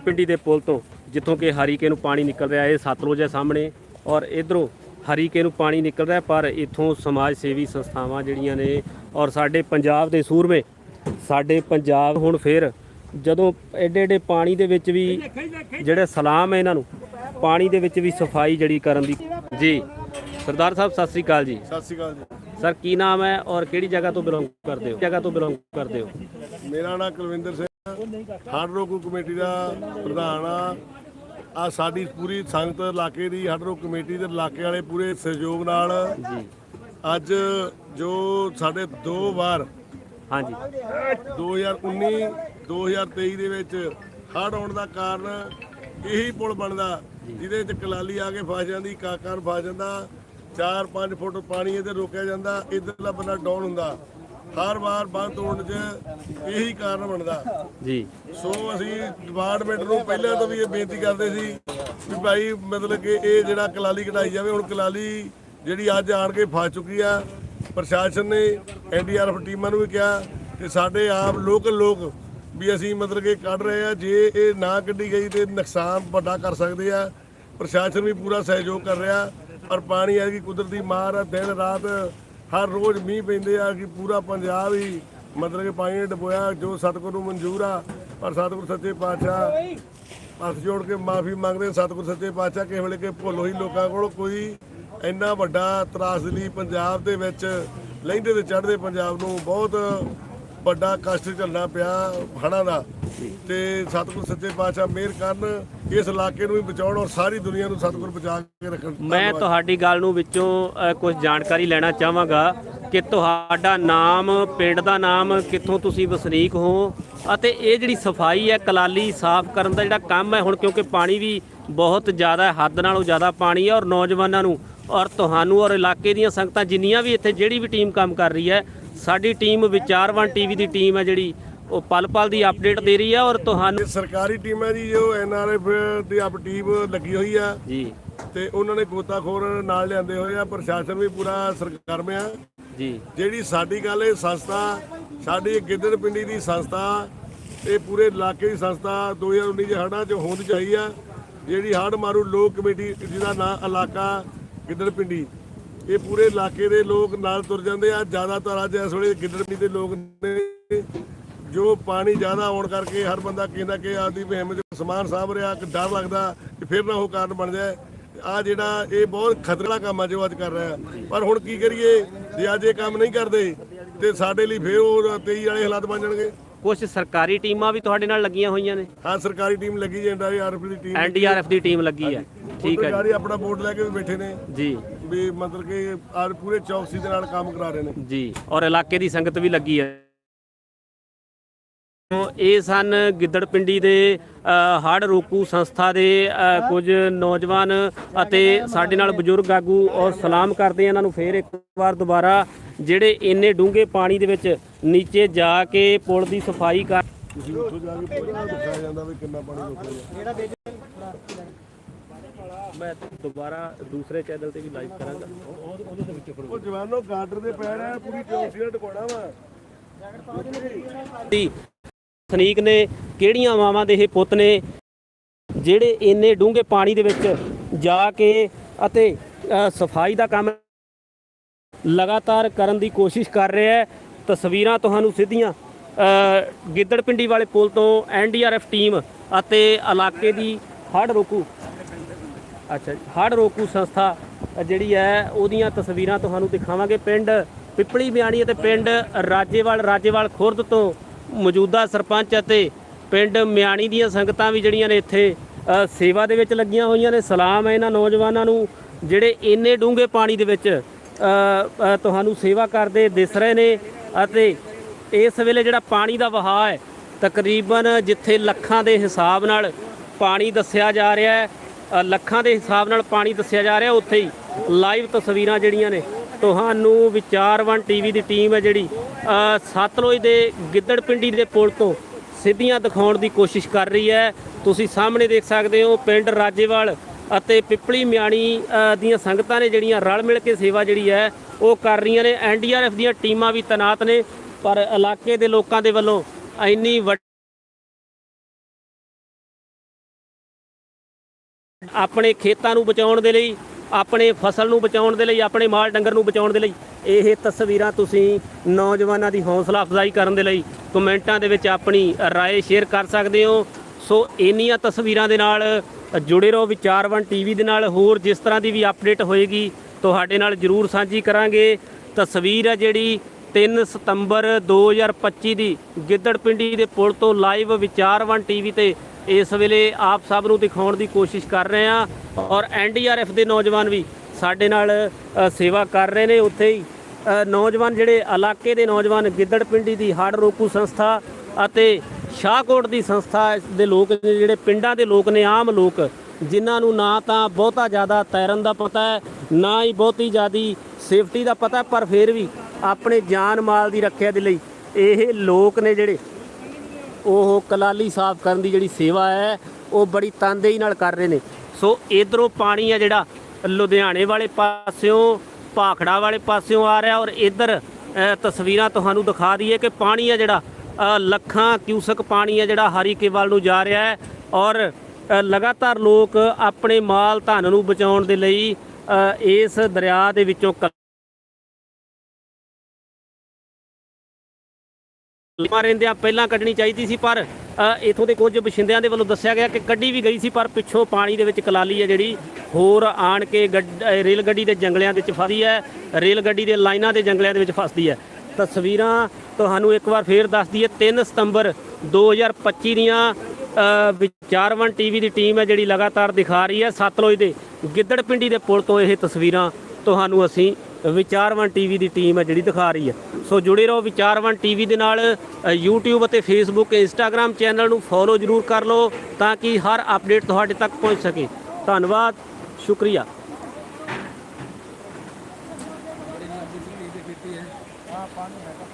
ਪਿੰਡੀ ਦੇ ਪੁਲ ਤੋਂ ਜਿੱਥੋਂ ਕਿ ਹਰੀਕੇ ਨੂੰ ਪਾਣੀ ਨਿਕਲ ਰਿਹਾ ਹੈ ਸਤਲੁਜ ਹੈ ਸਾਹਮਣੇ ਔਰ ਇਧਰੋਂ ਹਰੀਕੇ ਨੂੰ ਪਾਣੀ ਨਿਕਲ ਰਿਹਾ ਪਰ ਇਥੋਂ ਸਮਾਜ ਸੇਵੀ ਸੰਸਥਾਵਾਂ ਜਿਹੜੀਆਂ ਨੇ ਔਰ ਸਾਡੇ ਪੰਜਾਬ ਦੇ ਸੂਰਮੇ ਸਾਡੇ ਪੰਜਾਬ ਹੁਣ ਫਿਰ ਜਦੋਂ ਐਡੇ ਐਡੇ ਪਾਣੀ ਦੇ ਵਿੱਚ ਵੀ ਜਿਹੜੇ ਸਲਾਮ ਹੈ ਇਹਨਾਂ ਨੂੰ ਪਾਣੀ ਦੇ ਵਿੱਚ ਵੀ ਸਫ਼ਾਈ ਜਿਹੜੀ ਕਰਨ ਦੀ ਜੀ। ਸਰਦਾਰ ਸਾਹਿਬ ਸਤਿ ਸ੍ਰੀ ਅਕਾਲ ਜੀ। ਸਤਿ ਸ਼੍ਰੀ ਅਕਾਲ ਜੀ। ਸਰ ਕੀ ਨਾਮ ਹੈ ਔਰ ਕਿਹੜੀ ਜਗ੍ਹਾ ਤੋਂ ਬਿਲੋਂਗ ਕਰਦੇ ਹੋ? ਜਗ੍ਹਾ ਤੋਂ ਬਿਲੋਂਗ ਕਰਦੇ ਹੋ? ਮੇਰਾ ਨਾਮ ਕੁਲਵਿੰਦਰ ਸਿੰਘ ਹੜ ਰੋਕੂ ਕਮੇਟੀ ਦਾ ਪ੍ਰਧਾਨ ਆ। ਆ ਸਾਡੀ ਪੂਰੀ ਸੰਗਤ ਇਲਾਕੇ ਦੀ ਹੜ ਰੋਕੂ ਕਮੇਟੀ ਦੇ ਇਲਾਕੇ ਵਾਲੇ ਪੂਰੇ ਸਹਿਯੋਗ ਨਾਲ ਜੀ। ਅੱਜ ਜੋ ਸਾਡੇ ਦੋ ਵਾਰ ਹਾਂਜੀ। 2019 2023 ਦੇ ਵਿੱਚ ਹੜ ਆਉਣ ਦਾ ਕਾਰਨ ਇਹੀ ਪੁਲ ਬਣਦਾ ਜਿਹਦੇ ਵਿੱਚ ਕਲਾਲੀ ਆ ਕੇ ਫਸ ਜਾਂਦੀ ਕਾਕਾਰ ਫਸ ਜਾਂਦਾ 4-5 ਫੁੱਟ ਪਾਣੀ ਇਹਦੇ ਰੋਕਿਆ ਜਾਂਦਾ ਇਧਰਲਾ ਬੰਦਾ ਡਾਊਨ ਹੁੰਦਾ। ਹਰ ਵਾਰ ਬੰਦ ਤੋੜਨ 'ਚ ਇਹੀ ਕਾਰਨ ਬਣਦਾ। ਜੀ। ਸੋ ਅਸੀਂ ਡਿਪਾਰਟਮੈਂਟ ਨੂੰ ਪਹਿਲਾਂ ਤੋਂ ਵੀ ਇਹ ਬੇਨਤੀ ਕਰਦੇ ਸੀ ਵੀ ਭਾਈ ਮਤਲਬ ਕਿ ਇਹ ਜਿਹੜਾ ਕਲਾਲੀ ਕਢਾਈ ਜਾਵੇ ਹੁਣ ਕਲਾਲੀ ਜਿਹੜੀ ਅੱਜ ਆਣ ਕੇ ਫਸ ਚੁੱਕੀ ਆ ਪ੍ਰਸ਼ਾਸਨ ਨੇ ਐਨਡੀਆਰਐਫ ਟੀਮਾਂ ਨੂੰ ਵੀ ਕਿਹਾ ਤੇ ਸਾਡੇ ਆਪ ਲੋਕਲ ਲੋਕ ਵੀ ਅਸੀਂ ਮਤਲਬ ਕਿ ਕੱਢ ਰਹੇ ਆ ਜੇ ਇਹ ਨਾ ਕੱਢੀ ਗਈ ਤੇ ਨੁਕਸਾਨ ਵੱਡਾ ਕਰ ਸਕਦੇ ਆ। ਪ੍ਰਸ਼ਾਸਨ ਵੀ ਪੂਰਾ ਸਹਿਯੋਗ ਕਰ ਰਿਹਾ ਪਰ ਪਾਣੀ ਆ ਕਿ ਕੁਦਰਤੀ ਮਾਰ ਆ ਦਿਨ ਰਾਤ ਹਰ ਰੋਜ਼ ਮੀਂਹ ਪੈਂਦੇ ਆ ਕਿ ਪੂਰਾ ਪੰਜਾਬ ਹੀ ਮਤਲਬ ਕਿ ਪਾਣੀ ਨੇ ਡੁਬੋਇਆ, ਜੋ ਸਤਿਗੁਰ ਨੂੰ ਮਨਜ਼ੂਰ ਆ, ਪਰ ਸਤਿਗੁਰ ਸੱਚੇ ਪਾਤਸ਼ਾਹ ਹੱਥ ਜੋੜ ਕੇ ਮਾਫੀ ਮੰਗਦੇ ਹਾਂ ਸਤਿਗੁਰ ਸੱਚੇ ਪਾਤਸ਼ਾਹ, ਕਿਸੇ ਵੇਲੇ ਕਿ ਭੁੱਲ ਹੋਈ ਲੋਕਾਂ ਕੋਲ ਕੋਈ ਇੰਨਾ ਵੱਡਾ ਤਰਾਸਲੀ ਪੰਜਾਬ ਦੇ ਵਿੱਚ, ਲਹਿੰਦੇ ਤੇ ਚੜ੍ਹਦੇ ਪੰਜਾਬ ਨੂੰ ਬਹੁਤ ਵੱਡਾ ਕਸ਼ਟ ਝੱਲਣਾ ਪਿਆ ਹੜ੍ਹਾਂ ਦਾ। ਤੇ ਸਤਿਗੁਰ ਸੱਚੇ ਪਾਤਸ਼ਾਹ ਮਿਹਰ ਕਰਨ ਇਸ ਇਲਾਕੇ ਨੂੰ ਵੀ ਬਚਾਉਣ ਔਰ ਸਾਰੀ ਦੁਨੀਆ ਨੂੰ ਸਤਿਗੁਰ ਬਚਾ ਕੇ ਰੱਖਣ ਮੈਂ ਤੁਹਾਡੀ ਗੱਲ ਨੂੰ ਵਿੱਚੋਂ ਕੁਝ ਜਾਣਕਾਰੀ ਲੈਣਾ ਚਾਹਾਂਗਾ ਕਿ ਤੁਹਾਡਾ ਨਾਮ ਪਿੰਡ ਦਾ ਨਾਮ ਕਿੱਥੋਂ ਤੁਸੀਂ ਵਸਨੀਕ ਹੋ ਅਤੇ ਇਹ ਜਿਹੜੀ ਸਫ਼ਾਈ ਹੈ ਕਲਾਲੀ ਸਾਫ਼ ਕਰਨ ਦਾ ਜਿਹੜਾ ਕੰਮ ਹੈ ਹੁਣ ਕਿਉਂਕਿ ਪਾਣੀ ਵੀ ਬਹੁਤ ਜ਼ਿਆਦਾ ਹੱਦ ਨਾਲੋਂ ਜ਼ਿਆਦਾ ਪਾਣੀ ਹੈ ਔਰ ਨੌਜਵਾਨਾਂ ਨੂੰ ਔਰ ਤੁਹਾਨੂੰ ਔਰ ਇਲਾਕੇ ਦੀਆਂ ਸੰਗਤਾਂ ਜਿੰਨੀਆਂ ਵੀ ਇੱਥੇ ਜਿਹੜੀ ਵੀ ਟੀਮ ਕੰਮ ਕਰ ਰਹੀ ਹੈ ਸਾਡੀ ਟੀਮ ਵਿਚਾਰਵਾਨ ਟੀਵੀ ਦੀ ਟੀਮ ਹੈ ਜਿਹੜੀ ਉਹ ਪਲ ਪਲ ਦੀ ਅਪਡੇਟ ਦੇ ਰਹੀ ਹੈ ਔਰ ਤੁਹਾਨੂੰ ਇਹ ਸਰਕਾਰੀ ਟੀਮ ਹੈ ਜੀ ਜੋ ਐਨਆਰਐਫ ਦੀ ਆਪ ਟੀਮ ਲੱਗੀ ਹੋਈ ਆ। ਜੀ। ਤੇ ਉਹਨਾਂ ਨੇ ਗੋਤਾਖੋਰ ਨਾਲ ਲਿਆਂਦੇ ਹੋਏ ਆ ਪ੍ਰਸ਼ਾਸਨ ਵੀ ਪੂਰਾ ਸਰਗਰਮ ਆ। ਜੀ। ਜਿਹੜੀ ਸਾਡੀ ਗੱਲ ਇਹ ਸੰਸਥਾ ਸਾਡੀ ਗਿੱਦੜ ਪਿੰਡੀ ਦੀ ਸੰਸਥਾ ਇਹ ਪੂਰੇ ਇਲਾਕੇ ਦੀ ਸੰਸਥਾ 2019 ਦੇ ਹੜ੍ਹਾਂ 'ਚ ਹੋਂਦ ਚਾਹੀ ਆ। ਜਿਹੜੀ ਹੜ੍ਹ ਮਾਰੂ ਲੋਕ ਕਮੇਟੀ ਜਿਹਦਾ ਨਾਂ ਇਲਾਕਾ ਗਿੱਦੜ ਪਿੰਡੀ। ਇਹ ਪੂਰੇ ਇਲਾਕੇ ਦੇ ਲੋਕ ਨਾਲ ਤੁਰ ਜਾਂਦੇ ਆ। ਜ਼ਿਆਦਾਤਰ ਅੱਜ ਇਸ ਵੇਲੇ ਗਿੱਦੜ ਪਿੰਡੀ ਦੇ ਲੋਕ ਨੇ। ਜੋ ਪਾਣੀ ਜ਼ਿਆਦਾ ਆਉਣ ਕਰਕੇ ਹਰ ਬੰਦਾ ਕਹਿੰਦਾ ਕਿ ਆਦੀ ਵਹਿਮ ਚ ਸਮਾਨ ਸਾਂਭ ਰਿਹਾ ਕਿ ਡਰ ਲੱਗਦਾ ਕਿ ਫਿਰ ਨਾ ਉਹ ਕਾਰਨ ਬਣ ਜਾਏ। ਆ ਜਿਹੜਾ ਇਹ ਬਹੁਤ ਖਤਰੇ ਕੰਮ ਆ ਜੋ ਅੱਜ ਕਰ ਰਿਹਾ। ਪਰ ਹੁਣ ਕੀ ਕਰੀਏ? ਜੇ ਅੱਜ ਇਹ ਕੰਮ ਨਹੀਂ ਕਰਦੇ ਤੇ ਸਾਡੇ ਲਈ ਫਿਰ ਉਹ 23 ਵਾਲੇ ਹਾਲਾਤ ਬਣ ਜਾਣਗੇ। ਕੁਝ ਸਰਕਾਰੀ ਟੀਮਾਂ ਵੀ ਤੁਹਾਡੇ ਨਾਲ ਲੱਗੀਆਂ ਹੋਈਆਂ ਨੇ? ਹਾਂ ਸਰਕਾਰੀ ਟੀਮ ਲੱਗੀ ਜੇ ਆਰਐਫ ਦੀ ਟੀਮ ਐਨਡੀਆਰਐਫ ਦੀ ਟੀਮ ਲੱਗੀ ਹੈ ਠੀਕ ਹੈ ਗਾੜੀ ਆਪਣਾ ਬੋਰਡ ਲੈ ਕੇ ਵੀ ਬੈਠੇ ਨੇ। ਜੀ। ਵੀ ਮਤਲਬ ਕਿ ਆਰ ਪੂਰੇ ਚੌਕਸੀ ਦੇ ਨਾਲ ਕੰਮ ਕਰਾ ਰਹੇ ਨੇ। ਜੀ। ਔਰ ਇਲਾਕੇ ਦੀ ਸੰਗਤ ਵੀ ਲੱਗੀ ਹੈ ਇਹ ਸਨ ਗਿੱਦੜ ਪਿੰਡੀ ਦੇ ਹੜ ਰੋਕੂ ਸੰਸਥਾ ਦੇ ਕੁਝ ਨੌਜਵਾਨ ਅਤੇ ਸਾਡੇ ਨਾਲ ਬਜ਼ੁਰਗ ਆਗੂ ਔਰ ਸਲਾਮ ਕਰਦੇ ਹਾਂ ਇਹਨਾਂ ਨੂੰ ਫੇਰ ਇੱਕ ਵਾਰ ਦੁਬਾਰਾ ਜਿਹੜੇ ਇੰਨੇ ਡੂੰਘੇ ਪਾਣੀ ਦੇ ਵਿੱਚ ਨੀਚੇ ਜਾ ਕੇ ਪੁਲ ਦੀ ਸਫ਼ਾਈ ਕਰ ਤੁਸੀਂ ਉੱਥੋਂ ਜਾ ਕੇ ਪੂਰਾ ਦਿਖਾਇਆ ਜਾਂਦਾ ਵੀ ਕਿੰਨਾ ਪਾਣੀ ਰੁਕਿਆ ਮੈਂ ਦੁਬਾਰਾ ਦੂਸਰੇ ਚੈਨਲ ਤੇ ਵੀ ਲਾਈਵ ਕਰਾਂਗਾ। ਉਹ ਜਵਾਨੋ ਗਾਰਡਰ ਦੇ ਪੈਰ ਆ ਪੂਰੀ ਨਾਲ ਟਪਾਉਣਾ ਵਾ। ਦੀ ਵਸਨੀਕ ਨੇ ਕਿਹੜੀਆਂ ਮਾਵਾਂ ਦੇ ਇਹ ਪੁੱਤ ਨੇ, ਜਿਹੜੇ ਇੰਨੇ ਡੂੰਘੇ ਪਾਣੀ ਦੇ ਵਿੱਚ ਜਾ ਕੇ ਅਤੇ ਸਫ਼ਾਈ ਦਾ ਕੰਮ ਲਗਾਤਾਰ ਕਰਨ ਦੀ ਕੋਸ਼ਿਸ਼ ਕਰ ਰਿਹਾ ਹੈ। ਤਸਵੀਰਾਂ ਤੁਹਾਨੂੰ ਸਿੱਧੀਆਂ ਗਿੱਦੜ ਪਿੰਡੀ ਵਾਲੇ ਪੁਲ ਤੋਂ ਐਨਡੀਆਰਐਫ ਟੀਮ ਅਤੇ ਇਲਾਕੇ ਦੀ ਹੜ ਰੋਕੂ, ਅੱਛਾ ਹੜ ਰੋਕੂ ਸੰਸਥਾ ਜਿਹੜੀ ਹੈ, ਉਹਦੀਆਂ ਤਸਵੀਰਾਂ ਤੁਹਾਨੂੰ ਦਿਖਾਵਾਂਗੇ। ਪਿੰਡ ਪਿਪਲੀ ਬਿਆਣੀ ਅਤੇ ਪਿੰਡ ਰਾਜੇਵਾਲ ਰਾਜੇਵਾਲ ਖੁਰਦ ਤੋਂ ਮੌਜੂਦਾ ਸਰਪੰਚ ਅਤੇ ਪਿੰਡ ਮਿਆਣੀ ਦੀਆਂ ਸੰਗਤਾਂ ਵੀ ਜਿਹੜੀਆਂ ਨੇ ਇੱਥੇ ਸੇਵਾ ਦੇ ਵਿੱਚ ਲੱਗੀਆਂ ਹੋਈਆਂ ਨੇ। ਸਲਾਮ ਹੈ ਇਹਨਾਂ ਨੌਜਵਾਨਾਂ ਨੂੰ, ਜਿਹੜੇ ਇੰਨੇ ਡੂੰਘੇ ਪਾਣੀ ਦੇ ਵਿੱਚ ਤੁਹਾਨੂੰ ਸੇਵਾ ਕਰਦੇ ਦਿਸ ਰਹੇ ਨੇ ਅਤੇ ਇਸ ਵੇਲੇ ਜਿਹੜਾ ਪਾਣੀ ਦਾ ਵਹਾਅ ਹੈ, ਤਕਰੀਬਨ ਜਿੱਥੇ ਲੱਖਾਂ ਦੇ ਹਿਸਾਬ ਨਾਲ ਪਾਣੀ ਦੱਸਿਆ ਜਾ ਰਿਹਾ ਹੈ ਲੱਖਾਂ ਦੇ ਹਿਸਾਬ ਨਾਲ ਪਾਣੀ ਦੱਸਿਆ ਜਾ ਰਿਹਾ, ਉੱਥੇ ਹੀ ਲਾਈਵ ਤਸਵੀਰਾਂ ਜਿਹੜੀਆਂ ਨੇ ਤੁਹਾਨੂੰ ਵਿਚਾਰਵਨ ਟੀਵੀ ਦੀ ਟੀਮ ਹੈ ਜਿਹੜੀ ਅ, ਸਤਲੁਜ ਦੇ ਗਿੱਦੜ ਪਿੰਡੀ ਦੇ ਪੁਲ ਤੋਂ ਸਿੱਧੀਆਂ ਦਿਖਾਉਣ ਦੀ ਕੋਸ਼ਿਸ਼ ਕਰ ਰਹੀ ਹੈ। ਤੁਸੀਂ ਸਾਹਮਣੇ ਦੇਖ ਸਕਦੇ ਹੋ ਪਿੰਡ ਰਾਜੇਵਾਲ ਅਤੇ ਪਿਪਲੀ ਮਿਆਣੀ ਦੀਆਂ ਸੰਗਤਾਂ ਨੇ ਜਿਹੜੀਆਂ ਰਲ ਮਿਲ ਕੇ ਸੇਵਾ ਜਿਹੜੀ ਹੈ ਉਹ ਕਰ ਰਹੀਆਂ ਨੇ। ਐਨਡੀਆਰਐਫ ਦੀਆਂ ਟੀਮਾਂ ਵੀ ਤੈਨਾਤ ਨੇ ਪਰ ਇਲਾਕੇ ਦੇ ਲੋਕਾਂ ਦੇ ਵੱਲੋਂ ਇੰਨੀ ਵੱਡੀ ਆਪਣੇ ਖੇਤਾਂ ਨੂੰ ਬਚਾਉਣ ਦੇ ਲਈ ਆਪਣੇ ਫਸਲ ਨੂੰ ਬਚਾਉਣ ਦੇ ਲਈ ਆਪਣੇ ਮਾਲ ਡੰਗਰ ਨੂੰ ਬਚਾਉਣ ਦੇ ਲਈ ਇਹ ਤਸਵੀਰਾਂ ਤੁਸੀਂ ਨੌਜਵਾਨਾਂ ਦੀ ਹੌਸਲਾ ਅਫਜ਼ਾਈ ਕਰਨ ਦੇ ਲਈ ਕਮੈਂਟਾਂ ਦੇ ਵਿੱਚ ਆਪਣੀ رائے ਸ਼ੇਅਰ ਕਰ ਸਕਦੇ ਹੋ ਸੋ ਇੰਨੀਆਂ ਤਸਵੀਰਾਂ ਦੇ ਨਾਲ ਜੁੜੇ ਰਹੋ ਵਿਚਾਰਵਨ ਟੀਵੀ ਦੇ ਨਾਲ ਹੋਰ ਜਿਸ ਤਰ੍ਹਾਂ ਦੀ ਵੀ ਅਪਡੇਟ ਹੋਏਗੀ ਤੁਹਾਡੇ ਨਾਲ ਜਰੂਰ ਸਾਂਝੀ ਕਰਾਂਗੇ ਤਸਵੀਰ ਹੈ ਜਿਹੜੀ 3 ਸਤੰਬਰ 2025 ਦੀ ਗਿੱਦੜਪਿੰਡੀ ਦੇ ਪੁਲ ਤੋਂ ਲਾਈਵ ਵਿਚਾਰਵਨ ਟੀਵੀ ਤੇ ਇਸ ਵੇਲੇ ਆਪ ਸਭ ਨੂੰ ਦਿਖਾਉਣ ਦੀ ਕੋਸ਼ਿਸ਼ ਕਰ ਰਹੇ ਹਾਂ ਔਰ ਐਨਡੀਆਰਐਫ ਦੇ ਨੌਜਵਾਨ ਵੀ ਸਾਡੇ ਨਾਲ ਸੇਵਾ ਕਰ ਰਹੇ ਨੇ। ਉੱਥੇ ਹੀ ਨੌਜਵਾਨ ਜਿਹੜੇ ਇਲਾਕੇ ਦੇ ਨੌਜਵਾਨ ਗਿੱਦੜ ਪਿੰਡੀ ਦੀ ਹੜ੍ਹ ਰੋਕੂ ਸੰਸਥਾ ਅਤੇ ਸ਼ਾਹਕੋਟ ਦੀ ਸੰਸਥਾ ਦੇ ਲੋਕ ਜਿਹੜੇ ਪਿੰਡਾਂ ਦੇ ਲੋਕ ਨੇ, ਆਮ ਲੋਕ, ਜਿਨ੍ਹਾਂ ਨੂੰ ਨਾ ਤਾਂ ਬਹੁਤਾ ਜ਼ਿਆਦਾ ਤੈਰਨ ਦਾ ਪਤਾ ਹੈ, ਨਾ ਹੀ ਬਹੁਤੀ ਜ਼ਿਆਦੀ ਸੇਫਟੀ ਦਾ ਪਤਾ ਪਰ ਫਿਰ ਵੀ ਆਪਣੇ ਜਾਨ ਮਾਲ ਦੀ ਰੱਖਿਆ ਦੇ ਲਈ ਇਹ ਲੋਕ ਨੇ ਜਿਹੜੇ ਉਹ ਕਲਾਲੀ ਸਾਫ਼ ਕਰਨ ਦੀ ਜਿਹੜੀ ਸੇਵਾ ਹੈ, ਉਹ ਬੜੀ ਤਨਦੇਹੀ ਨਾਲ ਕਰ ਰਹੇ ਨੇ। ਸੋ ਇਧਰੋਂ ਪਾਣੀ ਆ ਜਿਹੜਾ, ਲੁਧਿਆਣੇ ਵਾਲੇ ਪਾਸਿਓਂ, ਭਾਖੜਾ ਵਾਲੇ ਪਾਸਿਓਂ ਆ ਰਿਹਾ ਔਰ ਇਧਰ ਤਸਵੀਰਾਂ ਤੁਹਾਨੂੰ ਦਿਖਾ ਦਈਏ ਕਿ ਪਾਣੀ ਆ ਜਿਹੜਾ ਲੱਖਾਂ ਕਿਊਸਕ ਪਾਣੀ ਆ ਜਿਹੜਾ ਹਰੀਕੇਵਾਲ ਨੂੰ ਜਾ ਰਿਹਾ ਹੈ ਔਰ ਲਗਾਤਾਰ ਲੋਕ ਆਪਣੇ ਮਾਲ ਧਨ ਨੂੰ ਬਚਾਉਣ ਦੇ ਲਈ ਇਸ ਦਰਿਆ ਦੇ ਵਿੱਚੋਂ ਕ- ਕਲਮਾਂ ਰਹਿੰਦਿਆਂ ਪਹਿਲਾਂ ਕੱਢਣੀ ਚਾਹੀਦੀ ਸੀ ਪਰ ਅ, ਇਥੋਂ ਦੇ ਕੁਝ ਬਸ਼ਿੰਦਿਆਂ ਦੇ ਵੱਲੋਂ ਦੱਸਿਆ ਗਿਆ ਕਿ ਕੱਢੀ ਵੀ ਗਈ ਸੀ ਪਰ ਪਿੱਛੋਂ ਪਾਣੀ ਦੇ ਵਿੱਚ ਕਲਾਲੀ ਹੈ ਜਿਹੜੀ ਹੋਰ ਆਣ ਕੇ ਗੱਡ- ਰੇਲ ਗੱਡੀ ਦੇ ਜੰਗਲਿਆਂ ਦੇ ਵਿੱਚ ਫਸਦੀ ਹੈ ਰੇਲ ਗੱਡੀ ਦੇ ਲਾਈਨਾਂ ਦੇ ਜੰਗਲਿਆਂ ਦੇ ਵਿੱਚ ਫਸਦੀ ਹੈ। ਤਸਵੀਰਾਂ ਤੁਹਾਨੂੰ ਇੱਕ ਵਾਰ ਫੇਰ ਦੱਸ ਦਈਏ 3 ਸਤੰਬਰ 2025 ਦੀਆਂ ਅ, ਵਿਚਾਰਵਨ ਟੀਵੀ ਦੀ ਟੀਮ ਹੈ ਜਿਹੜੀ ਲਗਾਤਾਰ ਦਿਖਾ ਰਹੀ ਹੈ। ਸਤਲੁਜ ਦੇ ਗਿੱਦੜ ਪਿੰਡੀ ਦੇ ਪੁਲ ਤੋਂ ਇਹ ਤਸਵੀਰਾਂ ਤੁਹਾਨੂੰ ਅਸੀਂ ਵਿਚਾਰਵਨ ਟੀਵੀ ਦੀ ਟੀਮ ਹੈ ਜਿਹੜੀ ਦਿਖਾ ਰਹੀ ਹੈ। ਸੋ ਜੁੜੇ ਰਹੋ ਵਿਚਾਰਵਨ ਟੀਵੀ ਦੇ ਨਾਲ ਅ, YouTube ਅਤੇ Facebook Instagram ਚੈਨਲ ਨੂੰ ਫੋਲੋ ਜ਼ਰੂਰ ਕਰ ਲਓ ਤਾਂ ਕਿ ਹਰ ਅਪਡੇਟ ਤੁਹਾਡੇ ਤੱਕ ਪਹੁੰਚ ਸਕੇ। ਧੰਨਵਾਦ ਸ਼ੁਕਰੀਆ।